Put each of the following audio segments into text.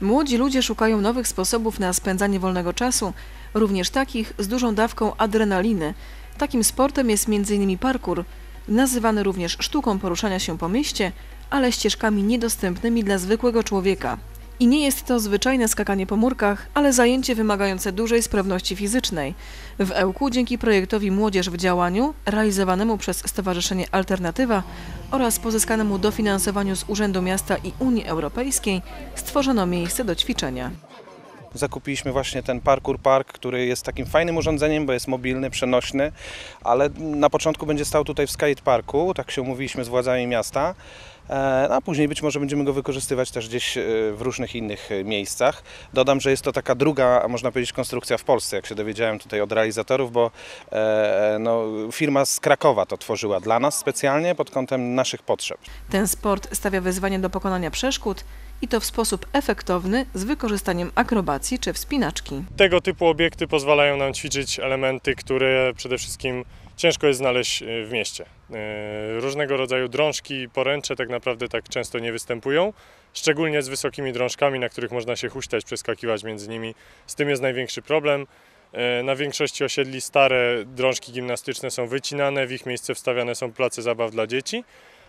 Młodzi ludzie szukają nowych sposobów na spędzanie wolnego czasu, również takich z dużą dawką adrenaliny. Takim sportem jest m.in. parkour, nazywany również sztuką poruszania się po mieście, ale ścieżkami niedostępnymi dla zwykłego człowieka. I nie jest to zwyczajne skakanie po murkach, ale zajęcie wymagające dużej sprawności fizycznej. W Ełku dzięki projektowi Młodzież w działaniu, realizowanemu przez Stowarzyszenie Alternatywa oraz pozyskanemu dofinansowaniu z Urzędu Miasta i Unii Europejskiej stworzono miejsce do ćwiczenia. Zakupiliśmy właśnie ten Parkour Park, który jest takim fajnym urządzeniem, bo jest mobilny, przenośny, ale na początku będzie stał tutaj w Skate Parku, tak się umówiliśmy z władzami miasta. E, A później być może będziemy go wykorzystywać też gdzieś e, w różnych innych e, miejscach. Dodam, że jest to taka druga, można powiedzieć, konstrukcja w Polsce, jak się dowiedziałem tutaj od realizatorów, bo no, firma z Krakowa to tworzyła dla nas specjalnie pod kątem naszych potrzeb. Ten sport stawia wyzwanie do pokonania przeszkód i to w sposób efektowny z wykorzystaniem akrobacji czy wspinaczki. Tego typu obiekty pozwalają nam ćwiczyć elementy, które przede wszystkim ciężko jest znaleźć w mieście. E, Różnego rodzaju drążki, poręcze tak naprawdę tak często nie występują, szczególnie z wysokimi drążkami, na których można się huśtać, przeskakiwać między nimi. Z tym jest największy problem. E, Na większości osiedli stare drążki gimnastyczne są wycinane, w ich miejsce wstawiane są place zabaw dla dzieci.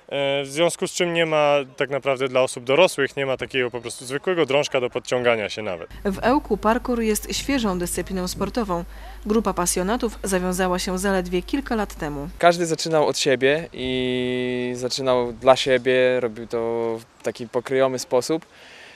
E, W związku z czym nie ma tak naprawdę dla osób dorosłych, nie ma takiego po prostu zwykłego drążka do podciągania się nawet. W Ełku parkour jest świeżą dyscypliną sportową. Grupa pasjonatów zawiązała się zaledwie kilka lat temu. Każdy zaczynał od siebie i zaczynał dla siebie, robił to w taki pokryjomy sposób.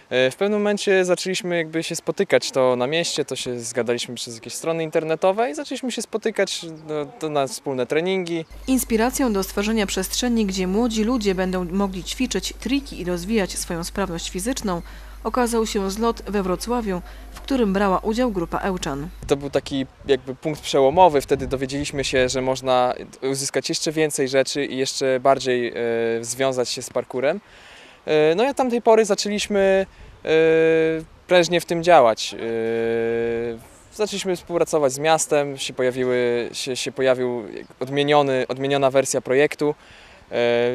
E, W pewnym momencie zaczęliśmy jakby się spotykać to na mieście, to się zgadaliśmy przez jakieś strony internetowe i zaczęliśmy się spotykać no, to na wspólne treningi. Inspiracją do stworzenia przestrzeni, gdzie młodzi ludzie będą mogli ćwiczyć triki i rozwijać swoją sprawność fizyczną, okazał się zlot we Wrocławiu, w którym brała udział grupa Ełczan. To był taki jakby punkt przełomowy, wtedy dowiedzieliśmy się, że można uzyskać jeszcze więcej rzeczy i jeszcze bardziej e, związać się z parkurem. E, no i od tamtej pory zaczęliśmy e, prężnie w tym działać. E, zaczęliśmy współpracować z miastem, się, pojawiły, się, się pojawił odmieniony, odmieniona wersja projektu.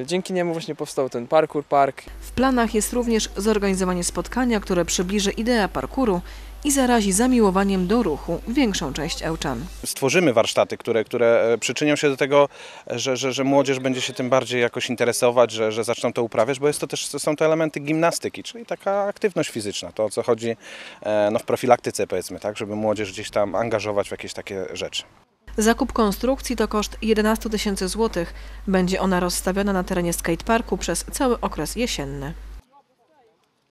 Dzięki niemu właśnie powstał ten parkour park. W planach jest również zorganizowanie spotkania, które przybliży ideę parkouru i zarazi zamiłowaniem do ruchu większą część Ełczan. Stworzymy warsztaty, które, które e, przyczynią się do tego, że, że, że młodzież będzie się tym bardziej jakoś interesować, że, że zaczną to uprawiać, bo jest to też, są to elementy gimnastyki, czyli taka aktywność fizyczna, to o co chodzi e, no, w profilaktyce powiedzmy, tak, żeby młodzież gdzieś tam angażować w jakieś takie rzeczy. Zakup konstrukcji to koszt 11 tysięcy złotych. Będzie ona rozstawiona na terenie skateparku przez cały okres jesienny.